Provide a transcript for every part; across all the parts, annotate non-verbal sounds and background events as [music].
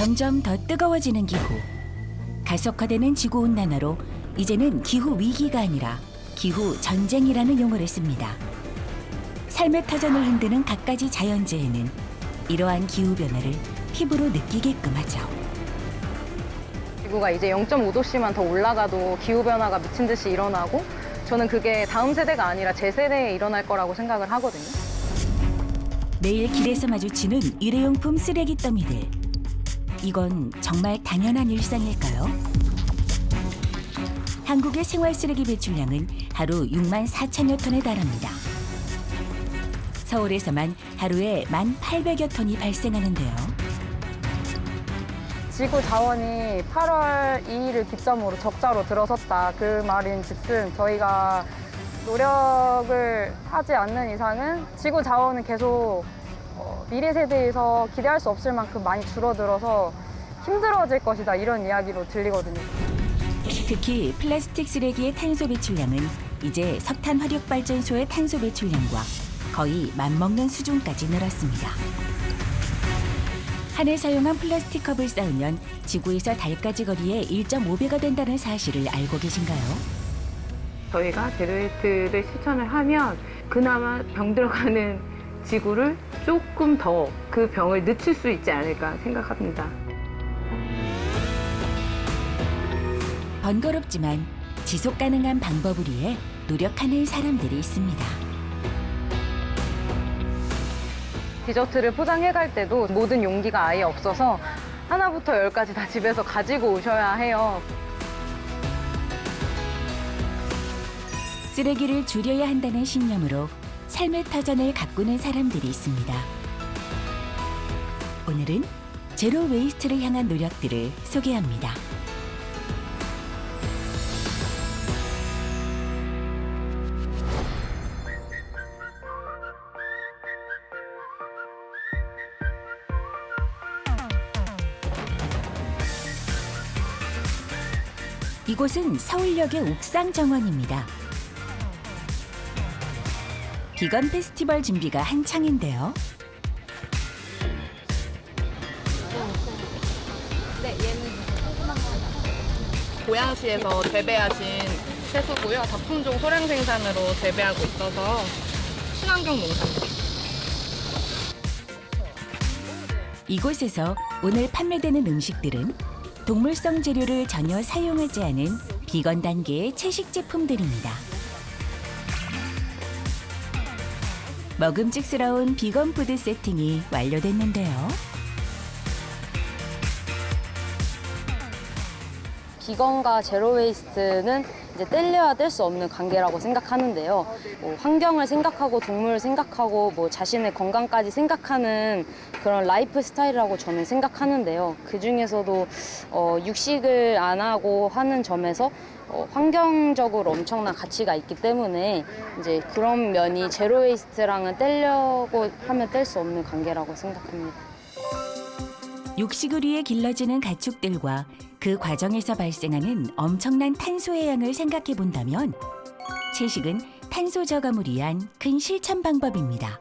점점 더 뜨거워지는 기후. 가속화되는 지구 온난화로 이제는 기후 위기가 아니라 기후 전쟁이라는 용어를 씁니다. 삶의 터전을 흔드는 갖가지 자연재해는 이러한 기후 변화를 피부로 느끼게끔 하죠. 지구가 이제 0.5도씨만 더 올라가도 기후 변화가 미친 듯이 일어나고 저는 그게 다음 세대가 아니라 제 세대에 일어날 거라고 생각을 하거든요. 매일 길에서 마주치는 일회용품 쓰레기 더미들. 이건 정말 당연한 일상일까요? 한국의 생활 쓰레기 배출량은 하루 6만 4천여 톤에 달합니다. 서울에서만 하루에 1만 800여 톤이 발생하는데요. 지구 자원이 8월 2일을 기점으로 적자로 들어섰다. 그 말인 즉슨 저희가 노력을 하지 않는 이상은 지구 자원은 계속 어, 미래 세대에서 기대할 수 없을 만큼 많이 줄어들어서 힘들어질 것이다. 이런 이야기로 들리거든요. 특히 플라스틱 쓰레기의 탄소 배출량은 이제 석탄 화력 발전소의 탄소 배출량과 거의 맞먹는 수준까지 늘었습니다. 한해 사용한 플라스틱 컵을 쌓으면 지구에서 달까지 거리의 1.5배가 된다는 사실을 알고 계신가요? 저희가 제로웨이트를 실천을 하면 그나마 병 들어가는 지구를 조금 더 그 병을 늦출 수 있지 않을까 생각합니다. 번거롭지만 지속 가능한 방법을 위해 노력하는 사람들이 있습니다. 디저트를 포장해 갈 때도 모든 용기가 아예 없어서 하나부터 열까지 다 집에서 가지고 오셔야 해요. 쓰레기를 줄여야 한다는 신념으로 삶의 터전을 가꾸는 사람들이 있습니다. 오늘은 제로 웨이스트를 향한 노력들을 소개합니다. 이곳은 서울역의 옥상 정원입니다. 비건 페스티벌 준비가 한창인데요. 고양시에서 재배하신 채소고요. 다품종 소량 생산으로 재배하고 있어서 친환경 농산물. 이곳에서 오늘 판매되는 음식들은 동물성 재료를 전혀 사용하지 않은 비건 단계의 채식 제품들입니다. 먹음직스러운 비건 푸드 세팅이 완료됐는데요. 비건과 제로 웨이스트는 이제 뗄래야 뗄 수 없는 관계라고 생각하는데요. 뭐 환경을 생각하고 동물을 생각하고 뭐 자신의 건강까지 생각하는 그런 라이프 스타일이라고 저는 생각하는데요. 그 중에서도 어, 육식을 안 하고 하는 점에서 어, 환경적으로 엄청난 가치가 있기 때문에 이제 그런 면이 제로 웨이스트랑은 떼려고 하면 뗄 수 없는 관계라고 생각합니다. 육식을 위해 길러지는 가축들과 그 과정에서 발생하는 엄청난 탄소의 양을 생각해 본다면 채식은 탄소 저감을 위한 큰 실천 방법입니다.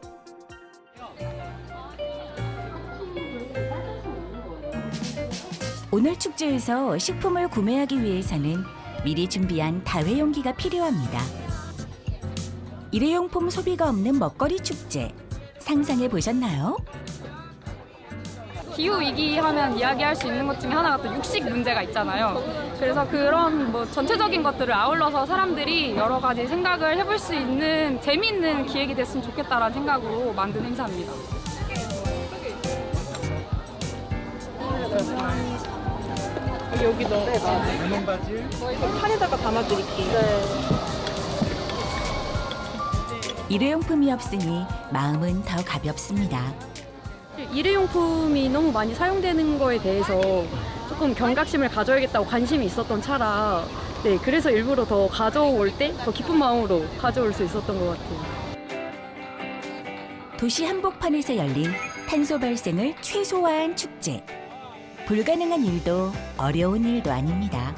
오늘 축제에서 식품을 구매하기 위해서는 미리 준비한 다회용기가 필요합니다. 일회용품 소비가 없는 먹거리 축제 상상해 보셨나요? 기후 위기 하면 이야기할 수 있는 것 중에 하나가 또 육식 문제가 있잖아요. 그래서 그런 뭐 전체적인 것들을 아울러서 사람들이 여러 가지 생각을 해볼 수 있는 재미있는 기획이 됐으면 좋겠다라는 생각으로 만든 행사입니다. 여기 넣어가 칸에다가 담아드릴게요. 일회용품이 없으니 마음은 더 가볍습니다. 일회용품이 너무 많이 사용되는 거에 대해서 조금 경각심을 가져야겠다고 관심이 있었던 차라 네 그래서 일부러 더 가져올 때 더 기쁜 마음으로 가져올 수 있었던 것 같아요. 도시 한복판에서 열린 탄소 발생을 최소화한 축제. 불가능한 일도 어려운 일도 아닙니다.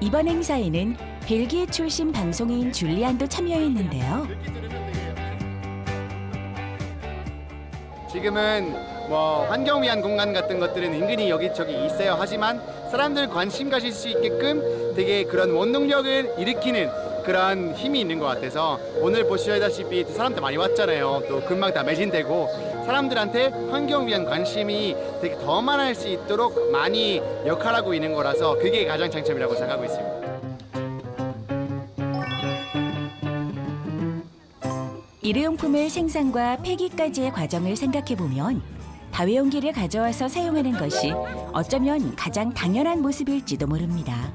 이번 행사에는 벨기에 출신 방송인 줄리안도 참여했는데요. 지금은 뭐 환경 위한 공간 같은 것들은 은근히 여기저기 있어요. 하지만 사람들 관심 가질 수 있게끔 되게 그런 원동력을 일으키는 그런 힘이 있는 것 같아서 오늘 보시다시피 사람들 많이 왔잖아요. 또 금방 다 매진되고 사람들한테 환경 위한 관심이 되게 더 많을 수 있도록 많이 역할하고 있는 거라서 그게 가장 장점이라고 생각하고 있습니다. 일회용품의 생산과 폐기까지의 과정을 생각해 보면 다회용기를 가져와서 사용하는 것이 어쩌면 가장 당연한 모습일지도 모릅니다.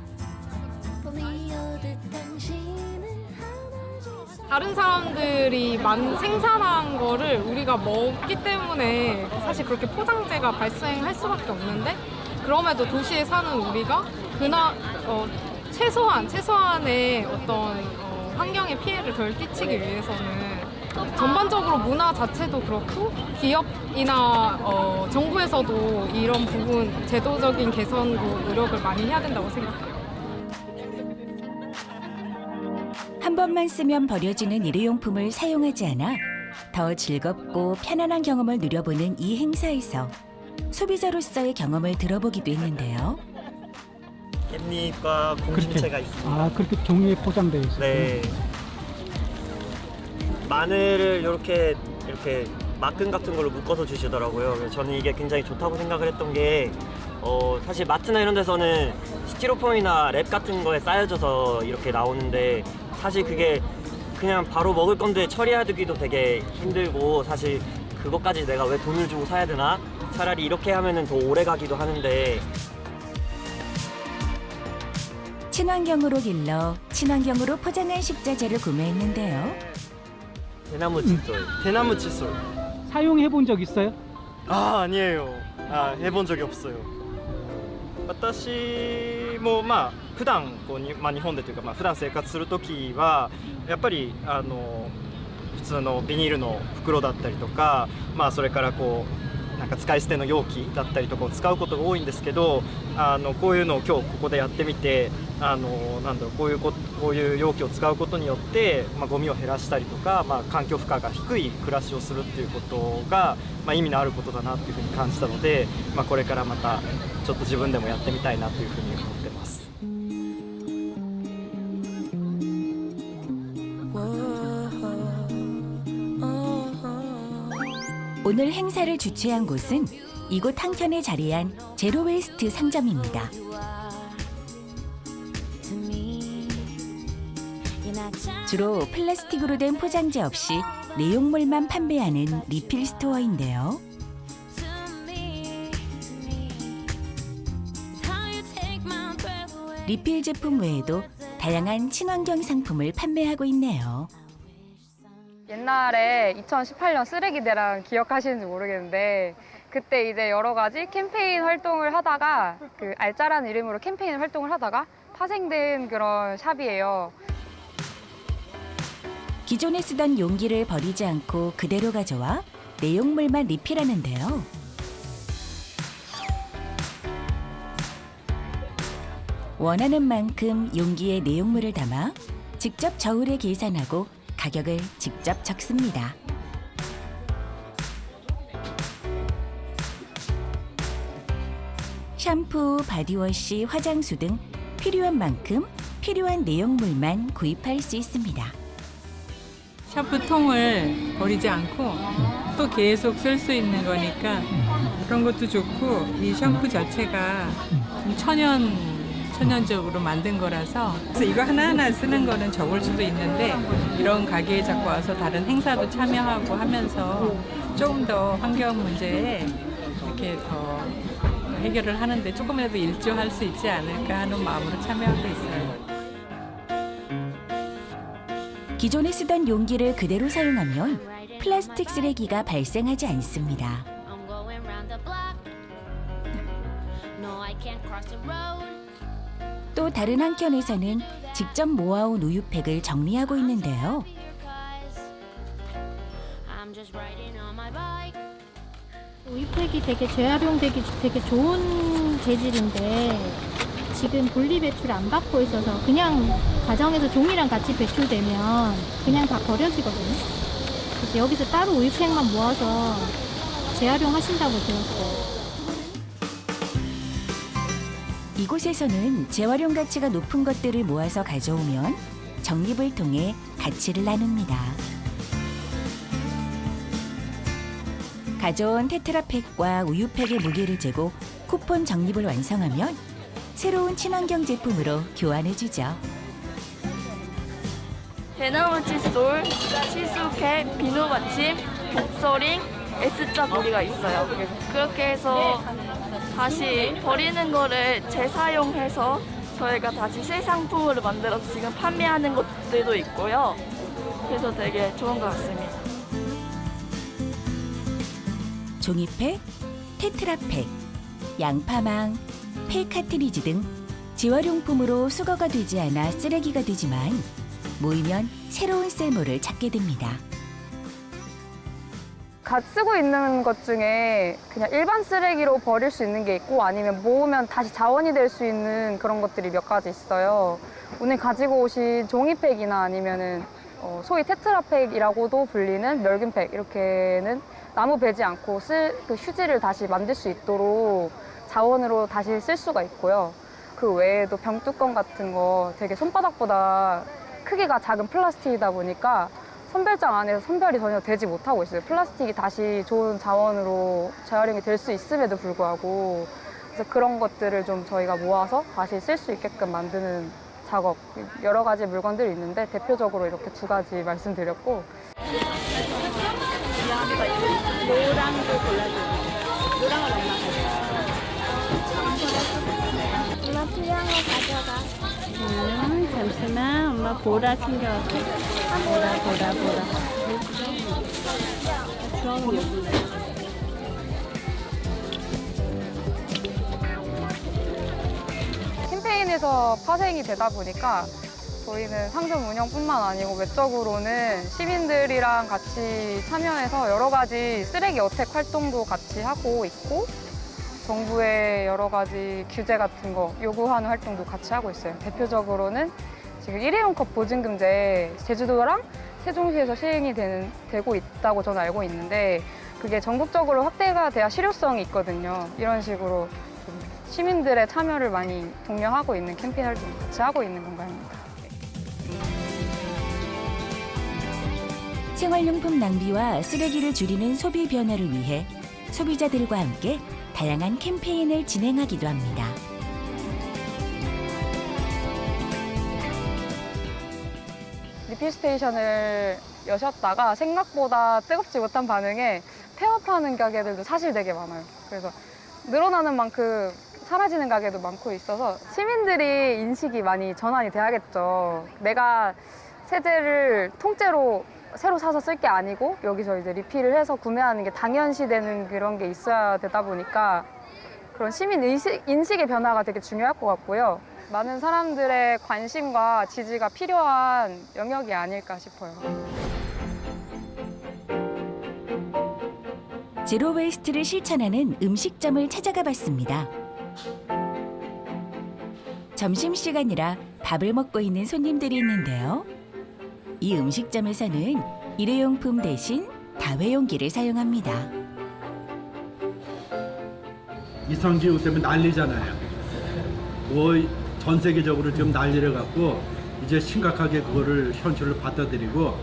다른 사람들이 만 생산한 거를 우리가 먹기 때문에 사실 그렇게 포장재가 발생할 수밖에 없는데 그럼에도 도시에 사는 우리가 그나 어, 최소한 최소한의 어떤 어, 환경에 피해를 덜 끼치기 위해서는 전반적으로 문화 자체도 그렇고 기업이나 어, 정부에서도 이런 부분 제도적인 개선도 노력을 많이 해야 된다고 생각해요. 한 번만 쓰면 버려지는 일회용품을 사용하지 않아 더 즐겁고 편안한 경험을 누려보는 이 행사에서 소비자로서의 경험을 들어보기도 했는데요. 깻잎과 공심채가 있습니다. 아 그렇게 종이에 포장되어 있어요. 네. 마늘을 이렇게 이렇게 막근 같은 걸로 묶어서 주시더라고요. 그래서 저는 이게 굉장히 좋다고 생각을 했던 게 어, 사실 마트나 이런 데서는 스티로폼이나 랩 같은 거에 쌓여져서 이렇게 나오는데 사실 그게 그냥 바로 먹을 건데 처리하기도 되게 힘들고 사실 그것까지 내가 왜 돈을 주고 사야 되나? 차라리 이렇게 하면은 더 오래 가기도 하는데 친환경으로 길러 친환경으로 포장한 식자재를 구매했는데요. 대나무 칫솔. 대나무 칫솔. 사용해 본 적 있어요? 아 아니에요. 아 해본 적이 없어요. 私もまあ普段こうにまあ日本でというかまあ普段生活する時はやっぱりあの普通のビニールの袋だったりとかまあそれからこうなんか使い捨ての容器だったりとかを使うことが多いんですけどあのこういうのを今日ここでやってみてあのなんだろうこういうここういう容器を使うことによってまあゴミを減らしたりとかまあ環境負荷が低い暮らしをするっていうことがまあ意味のあることだなっていうふうに感じたのでまあこれからまたちょっと自分でもやってみたいなというふうに思って 오늘 행사를 주최한 곳은 이곳 한켠에 자리한 제로웨이스트 상점입니다. 주로 플라스틱으로 된 포장재 없이 내용물만 판매하는 리필 스토어인데요. 리필 제품 외에도 다양한 친환경 상품을 판매하고 있네요. 옛날에 2018년 쓰레기 대란 기억하시는지 모르겠는데 그때 이제 여러 가지 캠페인 활동을 하다가 그 알짜라는 이름으로 캠페인 활동을 하다가 파생된 그런 샵이에요. 기존에 쓰던 용기를 버리지 않고 그대로 가져와 내용물만 리필하는데요. 원하는 만큼 용기에 내용물을 담아 직접 저울에 계산하고 가격을 직접 적습니다. 샴푸, 바디워시, 화장수 등 필요한 만큼 필요한 내용물만 구입할 수 있습니다. 샴푸통을 버리지 않고 또 계속 쓸 수 있는 거니까 그런 것도 좋고 이 샴푸 자체가 좀 천연 천연적으로 만든 거라서 그래서 이거 하나하나 쓰는 거는 적을 수도 있는데 이런 가게에 자꾸 와서 다른 행사도 참여하고 하면서 조금 더 환경 문제에 이렇게 더 해결을 하는데 조금이라도 일조할 수 있지 않을까 하는 마음으로 참여하고 있어요. 기존에 쓰던 용기를 그대로 사용하면 플라스틱 쓰레기가 발생하지 않습니다. 또 다른 한켠에서는 직접 모아온 우유팩을 정리하고 있는데요. 우유팩이 되게 재활용되기 되게 좋은 재질인데 지금 분리 배출 안 받고 있어서 그냥 가정에서 종이랑 같이 배출되면 그냥 다 버려지거든요. 그래서 여기서 따로 우유팩만 모아서 재활용하신다고 들었어요. 이곳에서는 재활용 가치가 높은 것들을 모아서 가져오면 적립을 통해 가치를 나눕니다. 가져온 테트라팩과 우유팩의 무게를 재고 쿠폰 적립을 완성하면 새로운 친환경 제품으로 교환해주죠. 대나무 칫솔, 치수캡, 비누 받침, 복서링, S자 무늬가 있어요. 그렇게 해서 다시 버리는 거를 재사용해서 저희가 다시 새 상품으로 만들어서 지금 판매하는 것들도 있고요. 그래서 되게 좋은 것 같습니다. 종이팩, 테트라팩, 양파망, 팩 카트리지 등 재활용품으로 수거가 되지 않아 쓰레기가 되지만 모이면 새로운 쓸모를 찾게 됩니다. 갓 쓰고 있는 것 중에 그냥 일반 쓰레기로 버릴 수 있는 게 있고 아니면 모으면 다시 자원이 될 수 있는 그런 것들이 몇 가지 있어요. 오늘 가지고 오신 종이팩이나 아니면은 어, 소위 테트라팩이라고도 불리는 멸균팩 이렇게는 나무 베지 않고 쓸 그 휴지를 다시 만들 수 있도록 자원으로 다시 쓸 수가 있고요. 그 외에도 병뚜껑 같은 거 되게 손바닥보다 크기가 작은 플라스틱이다 보니까 선별장 안에서 선별이 전혀 되지 못하고 있어요. 플라스틱이 다시 좋은 자원으로 재활용이 될 수 있음에도 불구하고 그래서 그런 것들을 좀 저희가 모아서 다시 쓸 수 있게끔 만드는 작업 여러 가지 물건들이 있는데 대표적으로 이렇게 두 가지 말씀드렸고 노랑도 골라주세요. 노랑은 얼마 가져가? 엄마 필요한 거 가져가. 음, 잠시만 엄마 보라 챙겨왔어. 보라 보라 보라. 캠페인에서 파생이 되다 보니까 저희는 상점 운영뿐만 아니고 외적으로는 시민들이랑 같이 참여해서 여러 가지 쓰레기 어택 활동도 같이 하고 있고 정부의 여러 가지 규제 같은 거 요구하는 활동도 같이 하고 있어요. 대표적으로는 지금 일회용 컵 보증금제 제주도랑 세종시에서 시행이 되는, 되고 있다고 저는 알고 있는데 그게 전국적으로 확대가 돼야 실효성이 있거든요. 이런 식으로 좀 시민들의 참여를 많이 독려하고 있는 캠페인 활동 같이 하고 있는 공간입니다. 생활용품 낭비와 쓰레기를 줄이는 소비 변화를 위해 소비자들과 함께 다양한 캠페인을 진행하기도 합니다. 리필 스테이션을 여셨다가 생각보다 뜨겁지 못한 반응에 폐업하는 가게들도 사실 되게 많아요. 그래서 늘어나는 만큼 사라지는 가게도 많고 있어서 시민들이 인식이 많이 전환이 돼야겠죠. 내가 세제를 통째로 새로 사서 쓸 게 아니고 여기서 이제 리필을 해서 구매하는 게 당연시 되는 그런 게 있어야 되다 보니까 그런 시민 인식, 인식의 변화가 되게 중요할 것 같고요. 많은 사람들의 관심과 지지가 필요한 영역이 아닐까 싶어요. 제로 웨이스트를 실천하는 음식점을 찾아가 봤습니다. 점심시간이라 밥을 먹고 있는 손님들이 있는데요. 이 음식점에서는 일회용품 대신 다회용기를 사용합니다. 이상기후 때문에 난리잖아요. 뭐 전 세계적으로 지금 난리를 갖고 이제 심각하게 그거를 현실을 받아들이고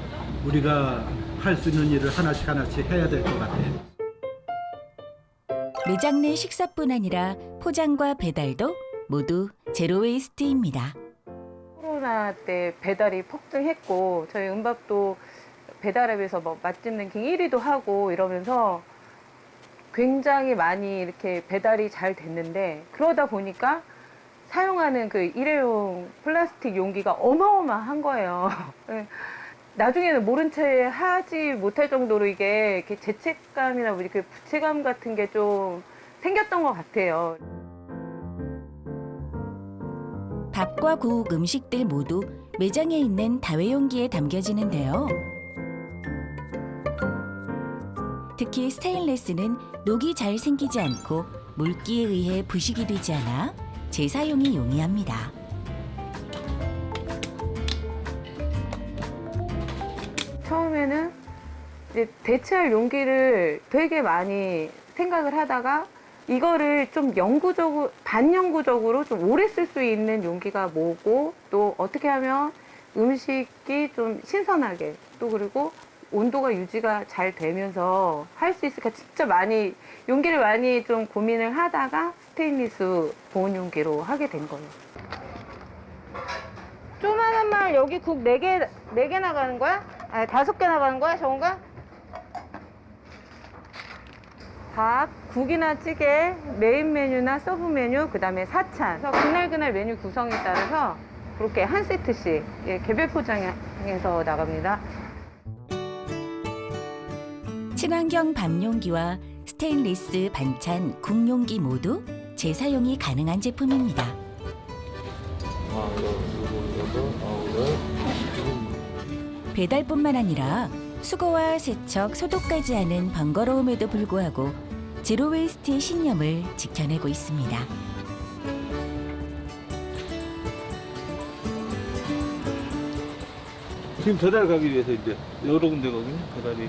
우리가 할 수 있는 일을 하나씩 하나씩 해야 될 것 같아요. 매장 내 식사뿐 아니라 포장과 배달도 모두 제로 웨이스트입니다. 코로나 때 배달이 폭등했고 저희 은밥도 배달앱에서 뭐 맛집 랭킹 1위도 하고 이러면서 굉장히 많이 이렇게 배달이 잘 됐는데 그러다 보니까 사용하는 그 일회용 플라스틱 용기가 어마어마한 거예요. [laughs] 네. 나중에는 모른 채 하지 못할 정도로 이게 이렇게 죄책감이나 뭐 이렇게 부채감 같은 게 좀 생겼던 것 같아요. 밥과 국 음식들 모두 매장에 있는 다회용기에 담겨지는데요. 특히 스테인레스는 녹이 잘 생기지 않고 물기에 의해 부식이 되지 않아 재사용이 용이합니다. 처음에는 이제 대체할 용기를 되게 많이 생각을 하다가 이거를 좀 영구적으로 반영구적으로 좀 오래 쓸 수 있는 용기가 뭐고 또 어떻게 하면 음식이 좀 신선하게 또 그리고 온도가 유지가 잘 되면서 할 수 있을까 진짜 많이 용기를 많이 좀 고민을 하다가 스테인리스 보온 용기로 하게 된 거예요. 조만한 말 여기 국 4개, 4개 나가는 거야? 아니, 5개 나가는 거야, 정우가? 밥, 국이나 찌개, 메인 메뉴나 서브 메뉴, 그 다음에 사찬. 그래서 그날그날 메뉴 구성에 따라서 그렇게 한 세트씩 예, 개별 포장해서 나갑니다. 친환경 밥용기와 스테인리스 반찬 국용기 모두 재사용이 가능한 제품입니다. 배달뿐만 아니라 수거와 세척, 소독까지 하는 번거로움에도 불구하고 제로 웨이스트의 신념을 지켜내고 있습니다. 지금 배달 가기 위해서 이제 여러 군데 거든요 배달이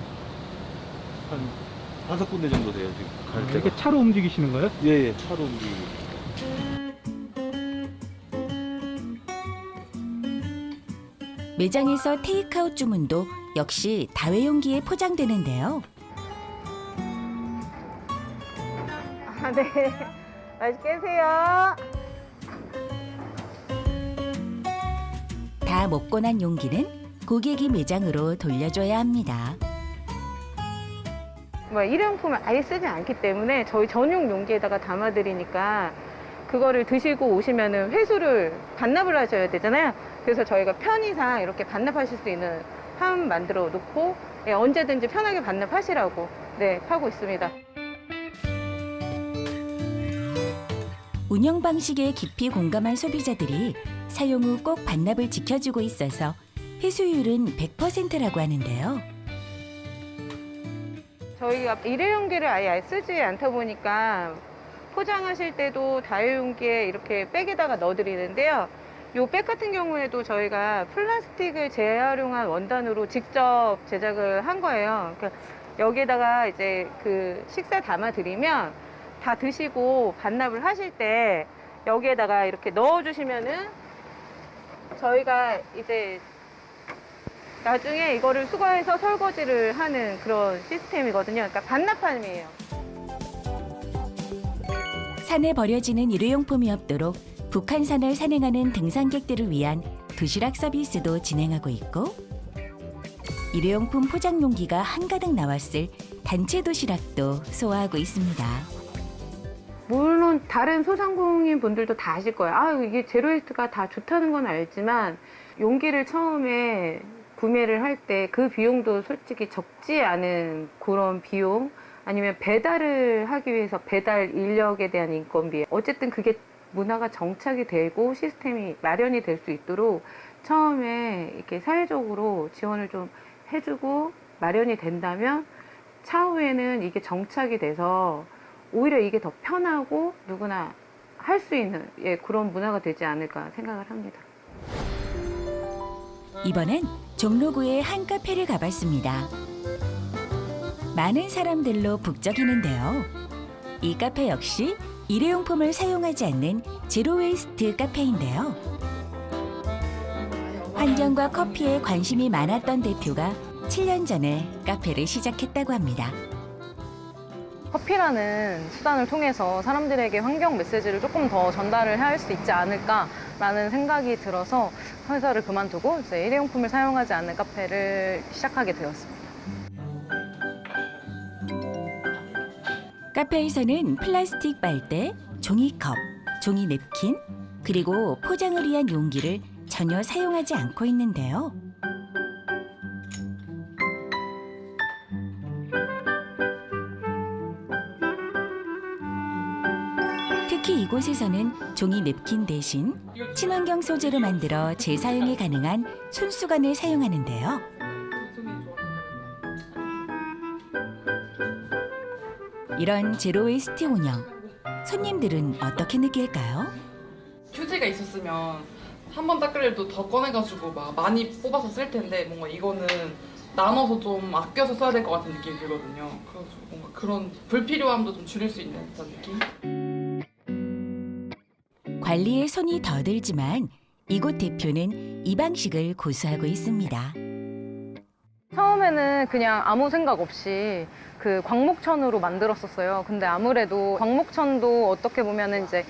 한 다섯 군데 정도 돼요 지금 갈 때가. 이렇게 차로 움직이시는 거예요? 예, 예 차로 움직이고. 매장에서 테이크아웃 주문도 역시 다회용기에 포장되는데요. 아, 네. 맛있게 드세요. 다 먹고 난 용기는 고객이 매장으로 돌려줘야 합니다. 뭐 일회용품을 아예 쓰지 않기 때문에 저희 전용 용기에다가 담아드리니까 그거를 드시고 오시면은 회수를 반납을 하셔야 되잖아요. 그래서 저희가 편의상 이렇게 반납하실 수 있는 함 만들어 놓고 예, 언제든지 편하게 반납하시라고 네 하고 있습니다. 운영 방식에 깊이 공감한 소비자들이 사용 후 꼭 반납을 지켜주고 있어서 회수율은 100%라고 하는데요. 저희가 일회용기를 아예 쓰지 않다 보니까 포장하실 때도 다회용기에 이렇게 백에다가 넣어드리는데요. 요백 같은 경우에도 저희가 플라스틱을 재활용한 원단으로 직접 제작을 한 거예요. 그러니까 여기에다가 이제 그 식사 담아드리면 다 드시고 반납을 하실 때 여기에다가 이렇게 넣어주시면은 저희가 이제 나중에 이거를 수거해서 설거지를 하는 그런 시스템이거든요. 그러니까 반납함이에요. 산에 버려지는 일회용품이 없도록 북한산을 산행하는 등산객들을 위한 도시락 서비스도 진행하고 있고 일회용품 포장 용기가 한가득 나왔을 단체 도시락도 소화하고 있습니다. 물론 다른 소상공인 분들도 다 아실 거예요. 아, 이게 제로웨이스트가 다 좋다는 건 알지만 용기를 처음에 구매를 할 때 그 비용도 솔직히 적지 않은 그런 비용 아니면 배달을 하기 위해서 배달 인력에 대한 인건비 어쨌든 그게 문화가 정착이 되고 시스템이 마련이 될 수 있도록 처음에 이렇게 사회적으로 지원을 좀 해주고 마련이 된다면 차후에는 이게 정착이 돼서 오히려 이게 더 편하고 누구나 할 수 있는 예, 그런 문화가 되지 않을까 생각을 합니다. 이번엔 종로구의 한 카페를 가봤습니다. 많은 사람들로 북적이는데요. 이 카페 역시 일회용품을 사용하지 않는 제로웨이스트 카페인데요. 환경과 커피에 관심이 많았던 대표가 7년 전에 카페를 시작했다고 합니다. 커피라는 수단을 통해서 사람들에게 환경 메시지를 조금 더 전달을 할 수 있지 않을까 라는 생각이 들어서 회사를 그만두고 이제 일회용품을 사용하지 않는 카페를 시작하게 되었습니다. 카페에서는 플라스틱 빨대, 종이컵, 종이 냅킨, 그리고 포장을 위한 용기를 전혀 사용하지 않고 있는데요. 이곳에서는 종이 냅킨 대신 친환경 소재로 만들어 재사용이 가능한 손수건을 사용하는데요. 이런 제로웨이스트 운영, 손님들은 어떻게 느낄까요? 휴지가 있었으면 한 번 닦을 일도 더 꺼내가지고 막 많이 뽑아서 쓸 텐데 뭔가 이거는 나눠서 좀 아껴서 써야 될 것 같은 느낌이 들거든요. 그래서 뭔가 그런 불필요함도 좀 줄일 수 있는 그런 느낌? 관리에 손이 더 들지만 이곳 대표는 이 방식을 고수하고 있습니다. 처음에는 그냥 아무 생각 없이 그 광목천으로 만들었었어요. 근데 아무래도 광목천도 어떻게 보면은 이제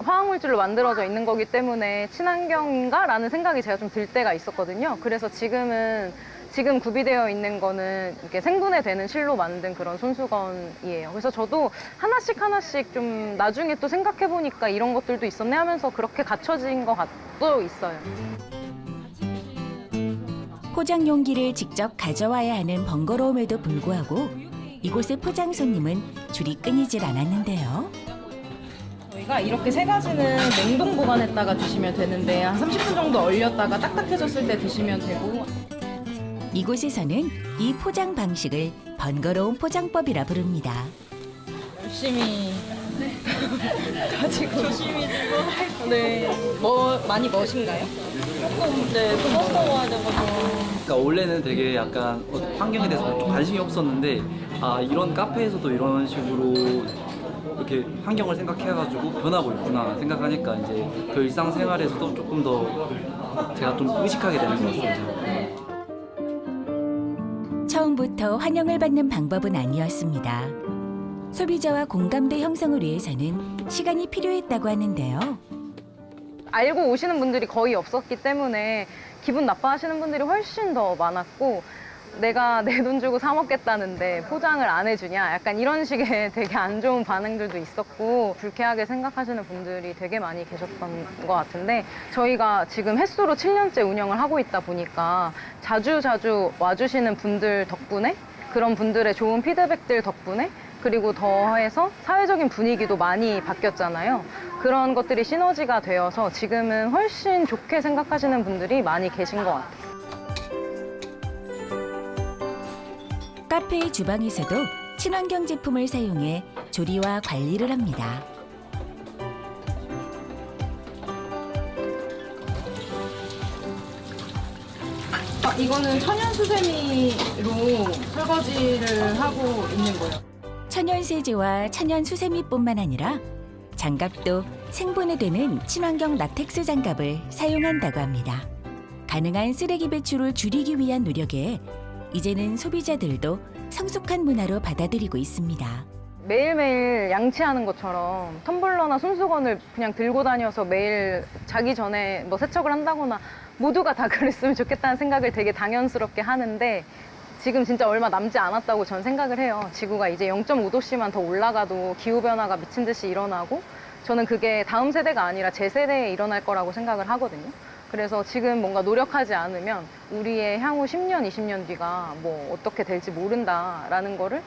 화학물질로 만들어져 있는 거기 때문에 친환경인가? 라는 생각이 제가 좀 들 때가 있었거든요. 그래서 지금은 지금 구비되어 있는 거는 이렇게 생분해 되는 실로 만든 그런 손수건이에요. 그래서 저도 하나씩 하나씩 좀 나중에 또 생각해 보니까 이런 것들도 있었네 하면서 그렇게 갖춰진 것 같도 있어요. 포장 용기를 직접 가져와야 하는 번거로움에도 불구하고 이곳의 포장 손님은 줄이 끊이질 않았는데요. 저희가 이렇게 세 가지는 냉동 보관했다가 드시면 되는데 한 30분 정도 얼렸다가 딱딱해졌을 때 드시면 되고 이곳에서는 이 포장 방식을 번거로운 포장법이라 부릅니다. 열심히 가지고 조심히 들고 네. 뭐 많이 멋인가요? 조금 네 두번 먹어야 되거든요. 그러니까 원래는 되게 약간 어, 환경에 대해서 좀 관심이 없었는데 아 이런 카페에서도 이런 식으로 이렇게 환경을 생각해가지고 변하고 있구나 생각하니까 이제 그 일상생활에서도 조금 더 제가 좀 의식하게 되는 것 같습니다. 처음부터 환영을 받는 방법은 아니었습니다. 소비자와 공감대 형성을 위해서는 시간이 필요했다고 하는데요. 알고 오시는 분들이 거의 없었기 때문에 기분 나빠하시는 분들이 훨씬 더 많았고 내가 내 돈 주고 사 먹겠다는데 포장을 안 해주냐 약간 이런 식의 [laughs] 되게 안 좋은 반응들도 있었고 불쾌하게 생각하시는 분들이 되게 많이 계셨던 것 같은데 저희가 지금 횟수로 7년째 운영을 하고 있다 보니까 자주 자주 와주시는 분들 덕분에 그런 분들의 좋은 피드백들 덕분에 그리고 더해서 사회적인 분위기도 많이 바뀌었잖아요. 그런 것들이 시너지가 되어서 지금은 훨씬 좋게 생각하시는 분들이 많이 계신 것 같아요. 카페의 주방에서도 친환경 제품을 사용해 조리와 관리를 합니다. 아, 이거는 천연 수세미로 설거지를 하고 있는 거예요. 천연 세제와 천연 수세미뿐만 아니라 장갑도 생분해 되는 친환경 라텍스 장갑을 사용한다고 합니다. 가능한 쓰레기 배출을 줄이기 위한 노력에 이제는 소비자들도 성숙한 문화로 받아들이고 있습니다. 매일매일 양치하는 것처럼 텀블러나 손수건을 그냥 들고 다녀서 매일 자기 전에 뭐 세척을 한다거나 모두가 다 [laughs] 그랬으면 좋겠다는 생각을 되게 당연스럽게 하는데 지금 진짜 얼마 남지 않았다고 전 생각을 해요. 지구가 이제 0.5도씨만 더 올라가도 기후변화가 미친 듯이 일어나고 저는 그게 다음 세대가 아니라 제 세대에 일어날 거라고 생각을 하거든요. 그래서 지금 뭔가 노력하지 않으면 우리의 향후 10년, 20년 뒤가 뭐 어떻게 될지 모른다라는 거를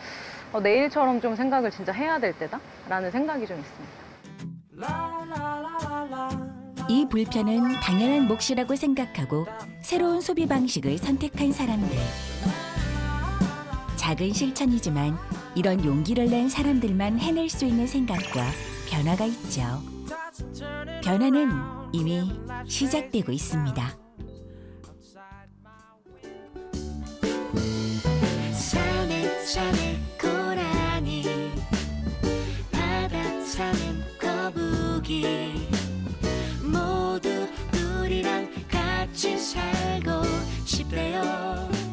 어, 내일처럼 좀 생각을 진짜 해야 될 때다라는 생각이 좀 있습니다. 이 불편은 당연한 몫이라고 생각하고 새로운 소비 방식을 선택한 사람들. 작은 실천이지만 이런 용기를 낸 사람들만 해낼 수 있는 생각과 변화가 있죠. 변화는 이미 시작되고 있습니다. 산에 산에 고라니 바다 사는 거북이 모두 우리랑 같이 살고 싶대요